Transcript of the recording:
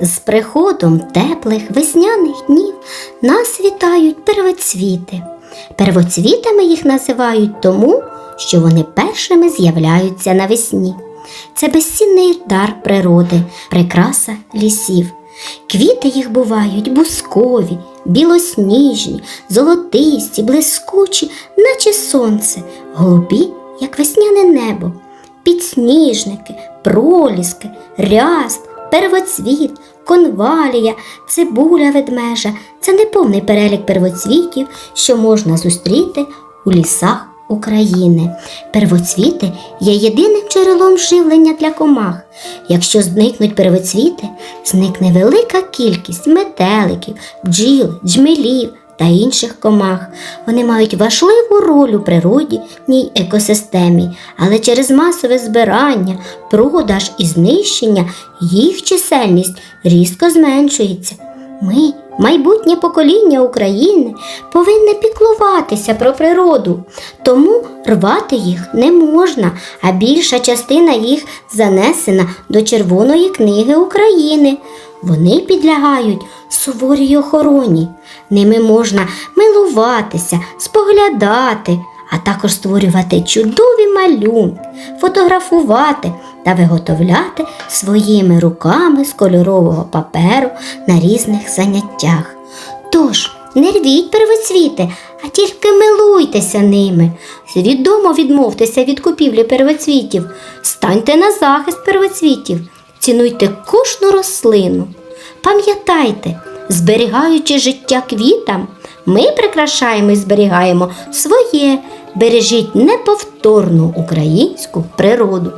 З приходом теплих весняних днів нас вітають первоцвіти. Первоцвітами їх називають тому, що вони першими з'являються навесні. Це безцінний дар природи, прикраса лісів. Квіти їх бувають бускові, білосніжні, золотисті, блискучі, наче сонце, голубі, як весняне небо, підсніжники, проліски, ряст, первоцвіт, конвалія, цибуля ведмежа це неповний перелік первоцвітів, що можна зустріти у лісах України. Первоцвіти є єдиним джерелом живлення для комах. Якщо зникнуть первоцвіти, зникне велика кількість метеликів, бджіл, джмелів та інших комах. Вони мають важливу роль у природній екосистемі, але через масове збирання, продаж і знищення їх чисельність різко зменшується. Ми, майбутнє покоління України, повинні піклуватися про природу, тому рвати їх не можна, а більша частина їх занесена до Червоної книги України. Вони підлягають суворій охороні. Ними можна милуватися, споглядати, а також створювати чудові малюнки, фотографувати та виготовляти своїми руками з кольорового паперу на різних заняттях. Тож, не рвіть первоцвіти, а тільки милуйтеся ними. Свідомо відмовтеся від купівлі первоцвітів, станьте на захист первоцвітів, цінуйте кожну рослину. Пам'ятайте, зберігаючи життя квітам, ми прикрашаємо і зберігаємо своє, бережіть неповторну українську природу.